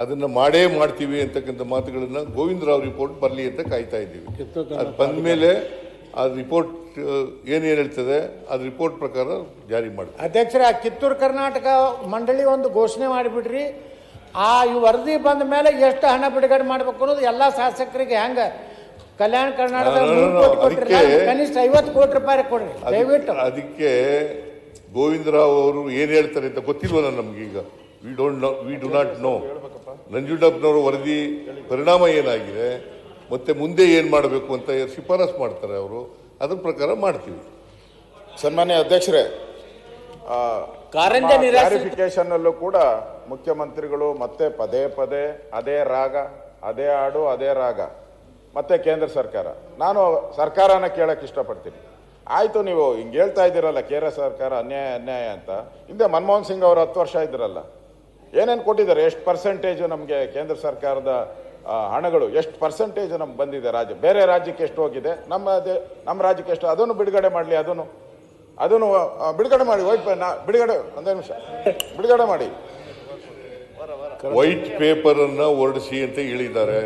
ಅದನ್ನ ಮಾಡೇ ಮಾಡ್ತೀವಿ ಅಂತಕ್ಕಂಥ ಮಾತುಗಳನ್ನ ಗೋವಿಂದರಾವ್ ರಿಪೋರ್ಟ್ ಬರಲಿ ಅಂತ ಕಾಯ್ತಾ ಇದ್ದೀವಿ. ಅದು ಬಂದ ಮೇಲೆ ಆ ರಿಪೋರ್ಟ್ ಏನ್ ಹೇಳ್ತದೆ ಅದ್ ರಿಪೋರ್ಟ್ ಪ್ರಕಾರ ಜಾರಿ ಮಾಡಿ ಅಧ್ಯಕ್ಷರ ಕಿತ್ತೂರು ಕರ್ನಾಟಕ ಮಂಡಳಿ ಒಂದು ಘೋಷಣೆ ಮಾಡಿಬಿಡ್ರಿ ಆ ಈ ವರದಿ ಬಂದ ಮೇಲೆ ಎಷ್ಟು ಹಣ ಬಿಡುಗಡೆ ಮಾಡ್ಬೇಕು ಅನ್ನೋದು ಎಲ್ಲ ಶಾಸಕರಿಗೆ ಹೆಂಗ? ಕಲ್ಯಾಣ ಕರ್ನಾಟಕ ಕನಿಷ್ಠ ಐವತ್ತು ಕೋಟಿ ರೂಪಾಯಿ ಕೊಡ್ರಿ ದಯವಿಟ್ಟು. ಅದಕ್ಕೆ ಗೋವಿಂದರಾವ್ ಅವರು ಏನ್ ಹೇಳ್ತಾರೆ ಅಂತ ಗೊತ್ತಿಲ್ವಲ್ಲ ಈಗ we don't know we do not know ನಂಜುಂಡಪ್ಪನವರ ವರದಿ ಪರಿಣಾಮ ಏನಾಗಿದೆ ಮತ್ತೆ ಮುಂದೆ ಏನ್ ಮಾಡಬೇಕು ಅಂತ ಶಿಫಾರಸ್ ಮಾಡ್ತಾರೆ ಅವರು ಅದ್ರ ಪ್ರಕಾರ ಮಾಡ್ತೀವಿ. ಸನ್ಮಾನ್ಯ ಅಧ್ಯಕ್ಷರೇ ಕಾರಂಜಿ ನಿರಾಶ್ರಿತ- ಕ್ಲಾರಿಫಿಕೇಶನ್ ಅಲ್ಲೂ ಕೂಡ ಮುಖ್ಯಮಂತ್ರಿಗಳು ಮತ್ತೆ ಪದೇ ಪದೇ ಅದೇ ರಾಗ ಅದೇ ಹಾಡು ಅದೇ ರಾಗ ಮತ್ತೆ ಕೇಂದ್ರ ಸರ್ಕಾರ. ನಾನು ಸರ್ಕಾರನ ಕೇಳಕ್ ಇಷ್ಟಪಡ್ತೀನಿ. ಆಯ್ತು ನೀವು ಹಿಂಗೆ ಹೇಳ್ತಾ ಇದ್ದೀರಲ್ಲ ಕೇಂದ್ರ ಸರ್ಕಾರ ಅನ್ಯಾಯ ಅನ್ಯಾಯ ಅಂತ. ಹಿಂದೆ ಮನಮೋಹನ್ ಸಿಂಗ್ ಅವರು ಹತ್ತು ವರ್ಷ ಇದ್ರಲ್ಲ. ಏನೇನು ಕೊಟ್ಟಿದ್ದಾರೆ? ಎಷ್ಟು ಪರ್ಸೆಂಟೇಜು ನಮಗೆ ಕೇಂದ್ರ ಸರ್ಕಾರದ ಹಣಗಳು ಎಷ್ಟು ಪರ್ಸೆಂಟೇಜ್ ನಮ್ಗೆ ಬಂದಿದೆ ರಾಜ್ಯ? ಬೇರೆ ರಾಜ್ಯಕ್ಕೆ ಎಷ್ಟು ಹೋಗಿದೆ? ನಮ್ಮ ನಮ್ಮ ರಾಜ್ಯಕ್ಕೆ ಎಷ್ಟು? ಅದನ್ನು ಬಿಡುಗಡೆ ಮಾಡಲಿ ಅದನ್ನು. ಅದನ್ನು ಬಿಡುಗಡೆ ಮಾಡಿ ವೈಟ್ ಬಿಡುಗಡೆ ಒಂದೇ ನಿಮಿಷ. ಬಿಡುಗಡೆ ಮಾಡಿ. ವೈಟ್ ಪೇಪರ್ ಅನ್ನ ಹೊರಡಿಸಿ ಅಂತ ಹೇಳಿದ್ದಾರೆ.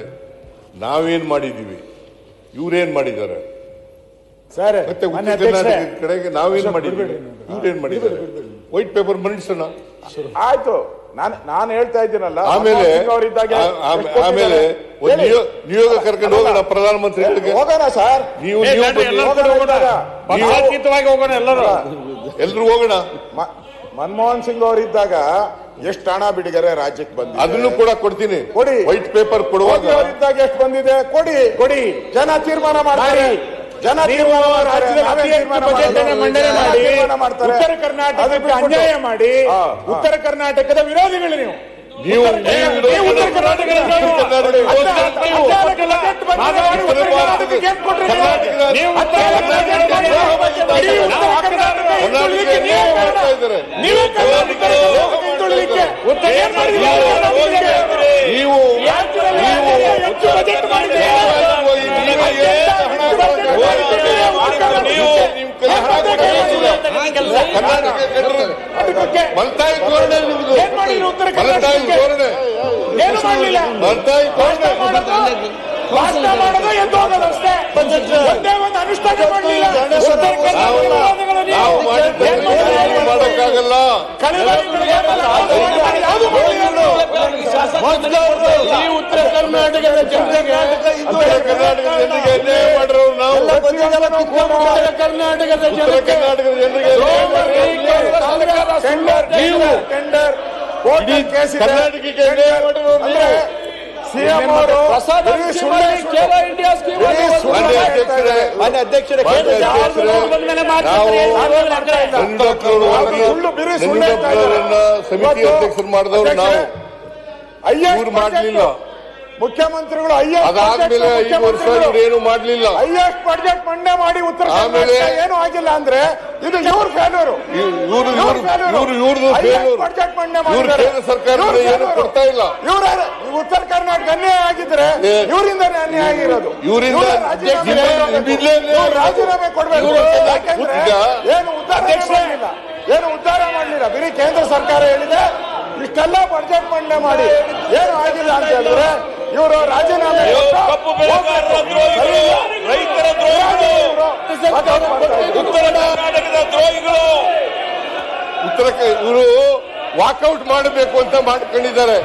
ನಾವೇನು ಮಾಡಿದೀವಿ ಇವ್ರೇನು ಮಾಡಿದ್ದಾರೆ? ಸರ್ ಮತ್ತೆ ಉತ್ತರ ಕಡೆಗೆ ನಾವೇನ್ ಮಾಡಿದ್ದೀವಿ? ಇವ್ರೇನ್ ಮಾಡಿದ್ದಾರೆ? ವೈಟ್ ಪೇಪರ್ ಮಂಡಿಸೋಣ. ಆಯ್ತು. ನಾನು ನಾನು ಹೇಳ್ತಾ ಇದ್ದೀನಲ್ಲ ಆಮೇಲೆ ಮನಮೋಹನ್ ಸಿಂಗ್ ಅವರಿದ್ದಾಗೆ ಆ- ಆ- ಎಷ್ಟು ಆಮೇಲೆ ನಿಯೋಗ ಕರ್ಕೊಂಡು ಹೋಗೋಣ ಪ್ರಧಾನಮಂತ್ರಿಗಳಿಗೆ ಹೋಗೋಣ ಸರ್. ನೀವು. ಪಕ್ಷಾತೀತವಾಗಿ ಹೋಗೋಣ ಎಲ್ಲರೂ. ಎಲ್ರು ಹೋಗೋಣ. ಮ- ಮನಮೋಹನ್ ಸಿಂಗ್ ಅವರಿದ್ದಾಗ ಎಷ್ಟು ಹಣ ಬಿಡುಗಡೆ ರಾಜ್ಯಕ್ಕೆ ಬಂದಿದೆ? ಅದನ್ನು ಕೂಡ ಕೊಡ್ತೀನಿ. ಕೊಡಿ. ವೈಟ್ ಪೇಪರ್ ಕೊಡುವಾಗ. ಎಷ್ಟು ಬಂದಿದೆ? ಕೊಡಿ ಕೊಡಿ. ಜನ ತೀರ್ಮಾನ ಮಾಡ್ತಾರೆ. ಜನ ಮಂಡನೆ ಮಾಡಿ. ಉತ್ತರ ಕರ್ನಾಟಕಕ್ಕೆ ಅನ್ಯಾಯ ಮಾಡಿ. ಉತ್ತರ ಕರ್ನಾಟಕದ ವಿರೋಧಿಗಳು ನೀವು ನೀವು ಉತ್ತರ ಕರ್ನಾಟಕದ ನೀವು ಘೋಷಣೆ ನೀವು. ಹದಿನಾಲ್ಕು ಬಜೆಟ್ ಬಂದಿದೆ. ಮಾತಾಡಿ ಉತ್ತರ ಕರ್ನಾಟಕಕ್ಕೆ ಏನ್ ಕೊಟ್ರಿ ನೀವು? ಕರ್ನಾಟಕದ- ನೀವು ಉತ್ತರ ಕರ್ನಾಟಕದ ಕರ್ನಾಟಕದ- ಇಡೀ ಉತ್ತರ ಕರ್ನಾಟಕ ಹಿಂದುಳಿಲಿಕ್ಕೆ ಕರ್ನಾಟಕ ನೀವೇ ಕಾರಣ. ಮಾಡ್ತಾ ಇದ್ದಾರೆ. ನೀವೇ ಕಾರಣ ಉತ್ತರ ಕರ್ನಾಟಕ ಹಿಂದುಳಿಲಿಕ್ಕೆ. ಉತ್ತರ ಏನ್ ಮಾಡಿದ್ರಿ? ನೀವು ರಾಜ್ಯದಲ್ಲಿ ಹೆಚ್ಚು ಬಜೆಟ್ ಮಾಡಿದ್ರಿ. ಧೋರಣೆ ನಿಮ್ದು ಏನ್ ಮಾಡಿದ್ರು ಉತ್ತರ ಕರ್ನಾಟಕಕ್ಕೆ? ಏನು ಮಾಡಲಿಲ್ಲ? ಮಲ್ತಾಯಿ ಧೋರಣೆ ಭಾಷಣ ಮಾಡೋದು? ಎದ್ದು ಹೋಗೋದು ಅಷ್ಟೇ. ಒಂದೇ ಒಂದು ಅನುಷ್ಠಾನ ಮಾಡಲಿಲ್ಲ. ಉತ್ತರ ಕರ್ನಾಟಕದ ಮಾಡಲಿಲ್ಲ ಈ ಉತ್ತರ ಕರ್ನಾಟಕದ ಜನತೆಗೆ ಕರ್ನಾಟಕದ ಜನರಿಗೆ ಅನ್ಯಾಯ ಮಾಡಿರೋರು ನಾವು. ಕರ್ನಾಟಕದ ಜನತೆ ಕರ್ನಾಟಕದ ಜನರಿಗೆ ನೀವು. ಕರ್ನಾಟಕಕ್ಕೆ ಅನ್ಯಾಯ ಅಂದ್ರೆ ಸಿಎಂ ಅವರು ಮಾನ್ಯ ಅಧ್ಯಕ್ಷರೇ, ಸಮಿತಿ ಅಧ್ಯಕ್ಷರು ಮಾಡಿದವರು ನಾವು. ಇವ್ರು ಮಾಡ್ಲಿಲ್ಲ. ಮುಖ್ಯಮಂತ್ರಿಗಳು ಅಯ್ಯೋ ಅದಾದ್ಮೇಲೆ ಐದು ವರ್ಷ ಮಾಡ್ಲಿಲ್ಲ. ಹೈಯೆಸ್ಟ್ ಬಜೆಟ್ ಮಂಡನೆ ಮಾಡಿ ಉತ್ತರ ಆಮೇಲೆ- ಏನು ಆಗಿಲ್ಲ ಅಂದ್ರೆ ಇದು ಇವ್ರ ಫೇಲ್ಯೂರ್ ಇವರು ಇವರು ಇವ್ರು ಇವ್ರದ್ದು ಫೇಲ್ಯೂರ್ ಬಡ್ಜೆಟ್ ಮಂಡನೆ ಇವ್ರು ಮಾಡಿದ್ದಾರೆ. ಕೇಂದ್ರ ಸರ್ಕಾರದಿಂದ ಏನು ಕೊಡ್ತಾ ಇಲ್ಲ. ಇವ್ರ ಉತ್ತರ ಕರ್ನಾಟಕ ಅನ್ಯಾಯ ಆಗಿದ್ರೆ ಇವರಿಂದ ಇವರಿಂದಾನೇ ಅನ್ಯಾಯ ಆಗಿರೋದು. ಇವರಿಂದ ಇವ್ರು ರಾಜೀನಾಮೆ ಕೊಡಬೇಕು. ಏನು ಉದ್ಧಾರ ಮಾಡಲಿಲ್ಲ. ಏನು ಉದ್ಧಾರ ಮಾಡಲಿಲ್ಲ. ಬರೀ ಕೇಂದ್ರ ಸರ್ಕಾರ ಹೇಳಿದೆ ಇಷ್ಟೆಲ್ಲ ಬಜೆಟ್ ಮಂಡನೆ ಮಾಡಿ. ಏನು ಆಗಿಲ್ಲ ಅಂತ ಹೇಳಿದ್ರೆ ಇವರು ರಾಜೀನಾಮೆ ಕಪ್ಪು ಬೆಳೆಗಾರರ ದ್ರೋಹಿಗಳು, ರೈತರ ದ್ರೋಹಿಗಳು, ಉತ್ತರ ಕರ್ನಾಟಕದ ದ್ರೋಹಿಗಳು. ಉತ್ತರ ಇವರು ವಾಕೌಟ್ ಮಾಡಬೇಕು ಅಂತ ಮಾಡ್ಕೊಂಡಿದ್ದಾರೆ.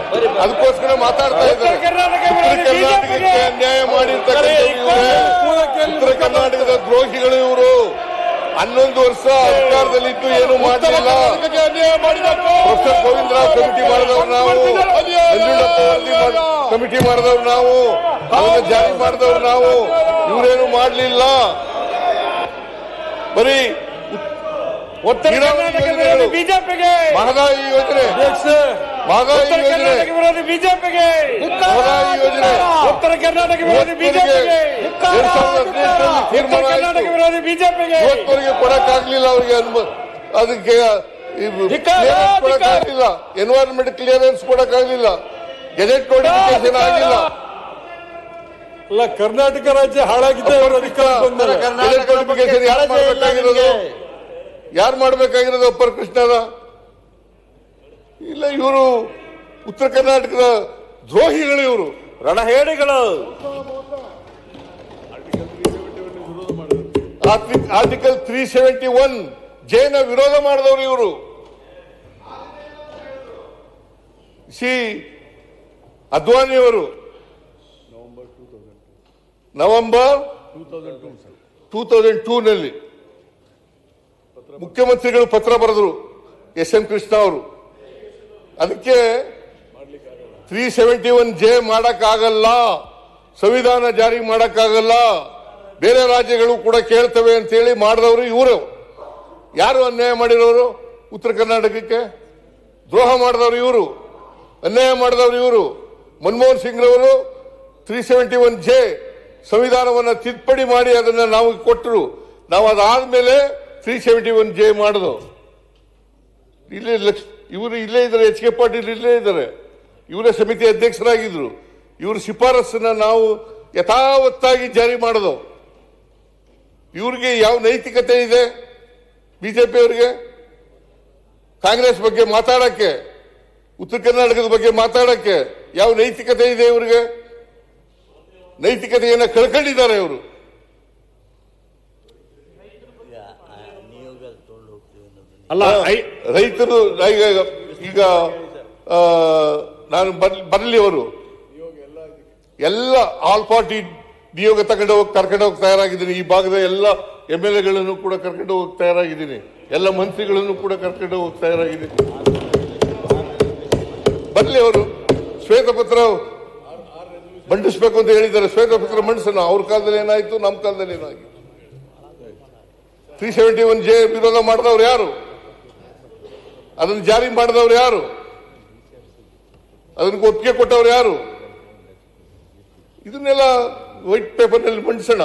ಅದಕ್ಕೋಸ್ಕರ ಮಾತಾಡ್ತಾ ಇದ್ದಾರೆ. ಉತ್ತರ ಕರ್ನಾಟಕಕ್ಕೆ ಅನ್ಯಾಯ ಮಾಡಿರ್ತಕ್ಕಂಥ. ಉತ್ತರ ಕರ್ನಾಟಕದ ದ್ರೋಹಿಗಳು ಇವರು. ಹನ್ನೊಂದು ವರ್ಷ ಅಧಿಕಾರದಲ್ಲಿದ್ದು ಏನು ಮಾಡಲಿಲ್ಲ ಪ್ರೊಫೆಸರ್ ಗೋವಿಂದರಾವ್ ಕಮಿಟಿ ಮಾಡಿದವರು ನಾವು. ಕಮಿಟಿ ಮಾಡಿದವರು ನಾವು. ಅದನ್ನು ಜಾರಿ ಮಾಡಿದವರು ನಾವು. ಇವರೇನು ಮಾಡಲಿಲ್ಲ. ಬರೀ ಒತ್ತಡ ಬಿಜೆಪಿಗೆ. ಮಹದಾಯಿ ಯೋಜನೆ. ಉತ್ತರ ಯೋಜನೆ. ಕರ್ನಾಟಕ ವಿರೋಧಿ ಬಿಜೆಪಿಗೆ. ಉತ್ತರ ಕರ್ನಾಟಕ ವಿರೋಧಿ ಬಿಜೆಪಿಗೆ. ಕರ್ನಾಟಕ ವಿರೋಧಿ ಬಿಜೆಪಿಗೆ. ಇವತ್ತವರೆಗೆ ಕೊಡಕ್ಕಾಗ್ಲಿಲ್ಲ ಅವ್ರಿಗೆ ಅದಕ್ಕೆ ಕೊಡಕ್ಕಾಗ್ಲಿಲ್ಲ. ಎನ್ವೈರನ್ಮೆಂಟ್ ಕ್ಲಿಯರೆನ್ಸ್ ಕೊಡಕ್ಕಾಗ್ಲಿಲ್ಲ. ಗೆಜೆಟ್ ನೋಟಿಫಿಕೇಶನ್ ಆಗಿಲ್ಲ. ಅಲ್ಲ ಕರ್ನಾಟಕ ರಾಜ್ಯ ಹಾಳಾಗಿದೆ ಗೆಜೆಟ್ ನೋಟಿಫಿಕೇಶನ್ ಯಾರು ಮಾಡ್ಬೇಕಾಗಿರೋದು? ಯಾರು ಮಾಡಬೇಕಾಗಿರೋದು ಅಪ್ಪರ್ ಕೃಷ್ಣನ ಇಲ್ಲ, ಇವರು ಉತ್ತರ ಕರ್ನಾಟಕದ ದ್ರೋಹಿಗಳು ಇವರು, ರಣಹೇಡಿಗಳು. ಆರ್ಟಿಕಲ್ ತ್ರೀ ಸೆವೆಂಟಿ ಒನ್ ಜೈನ ವಿರೋಧ ಮಾಡಿದವರು ಇವರು. ಸಿ ಅದ್ವಾನಿಯವರು ನವೆಂಬರ್ ಟೂ ತೌಸಂಡ್ ಟೂ ನಲ್ಲಿ ಮುಖ್ಯಮಂತ್ರಿಗಳು ಪತ್ರ ಬರೆದರು, ಎಸ್ ಎಂ ಕೃಷ್ಣ ಅವರು. ಅದಕ್ಕೆ ತ್ರೀ ಸೆವೆಂಟಿ ಒನ್ ಜೆ ಮಾಡಕ್ಕಾಗಲ್ಲ, ಸಂವಿಧಾನ ಜಾರಿ ಮಾಡಕ್ಕಾಗಲ್ಲ, ಬೇರೆ ರಾಜ್ಯಗಳು ಕೂಡ ಕೇಳ್ತವೆ ಅಂತೇಳಿ ಮಾಡಿದವರು ಇವರು. ಯಾರು ಅನ್ಯಾಯ ಮಾಡಿರೋರು? ಉತ್ತರ ಕರ್ನಾಟಕಕ್ಕೆ ದ್ರೋಹ ಮಾಡಿದವರು ಇವರು. ಅನ್ಯಾಯ ಮಾಡಿದವರು ಇವರು. ಮನಮೋಹನ್ ಸಿಂಗ್ ರವರು ತ್ರೀ ಸೆವೆಂಟಿ ಒನ್ ಜೆ ಸಂವಿಧಾನವನ್ನು ತಿದ್ದುಪಡಿ ಮಾಡಿ ಅದನ್ನ ನಾವು ಕೊಟ್ಟರು. ನಾವು ಅದಾದ್ಮೇಲೆ ತ್ರೀ ಸೆವೆಂಟಿ ಒನ್ ಜೆ ಮಾಡಿದ್ರು ಇಲ್ಲಿ ಲಕ್ಷ ಇವರು ಇಲ್ಲೇ ಇದ್ದಾರೆ, ಎಚ್ ಕೆ ಪಾಟೀಲ್ ಇಲ್ಲೇ ಇದ್ದಾರೆ. ಇವರೇ ಸಮಿತಿ ಅಧ್ಯಕ್ಷರಾಗಿದ್ರು. ಇವ್ರ ಶಿಫಾರಸನ್ನ ನಾವು ಯಥಾವತ್ತಾಗಿ ಜಾರಿ ಮಾಡೋದು. ಇವ್ರಿಗೆ ಯಾವ ನೈತಿಕತೆ ಇದೆ? ಬಿಜೆಪಿ ಅವರಿಗೆ? ಕಾಂಗ್ರೆಸ್ ಬಗ್ಗೆ ಮಾತಾಡಕ್ಕೆ, ಉತ್ತರ ಕರ್ನಾಟಕದ ಬಗ್ಗೆ ಮಾತಾಡಕ್ಕೆ ಯಾವ ನೈತಿಕತೆ ಇದೆ ಇವರಿಗೆ? ನೈತಿಕತೆಯನ್ನು ಕಳ್ಕೊಂಡಿದ್ದಾರೆ ಇವರು. ಅಲ್ಲ ರೈತರು ಈಗ ಈಗ ನಾನು ಬರ್- ಬರಲಿ ಅವರು ಎಲ್ಲ ಆಲ್ ಪಾರ್ಟಿ ನಿಯೋಗ ತಗೊಂಡು ಹೋಗಿ ಕರ್ಕೊಂಡು ಹೋಗಿ ತಯಾರಾಗಿದ್ದೀನಿ. ಈ ಭಾಗದ ಎಲ್ಲ ಎಂ ಎಲ್ ಎಗಳನ್ನು ಕೂಡ ಕರ್ಕೊಂಡು ಹೋಗಿ ತಯಾರಾಗಿದ್ದೀನಿ. ಎಲ್ಲ ಮಂತ್ರಿಗಳನ್ನು ಕೂಡ ಕರ್ಕೊಂಡು ಹೋಗಿ ತಯಾರಾಗಿದ್ದೀನಿ. ಬರಲಿ ಅವರು ಶ್ವೇತಪತ್ರ ಮಂಡಿಸ್ಬೇಕು ಅಂತ ಹೇಳಿದ್ದಾರೆ. ಶ್ವೇತಪತ್ರ ಮಂಡಿಸೋಣ. ಅವ್ರ ಕಾಲದಲ್ಲಿ ಏನಾಯ್ತು? ನಮ್ಮ ಕಾಲದಲ್ಲಿ ಏನಾಯ್ತು? ತ್ರೀ ಸೆವೆಂಟಿ ಒನ್ ಜೆ ವಿರೋಧ ಮಾಡಿದವ್ರು ಯಾರು? ಅದನ್ನು ಜಾರಿ ಮಾಡಿದವರು ಯಾರು? ಅದನ್ನು ಒಪ್ಪಿಗೆ ಕೊಟ್ಟವರು ಯಾರು? ಇದನ್ನೆಲ್ಲ ವೈಟ್ ಪೇಪರ್ನಲ್ಲಿ ಮಂಡಿಸೋಣ.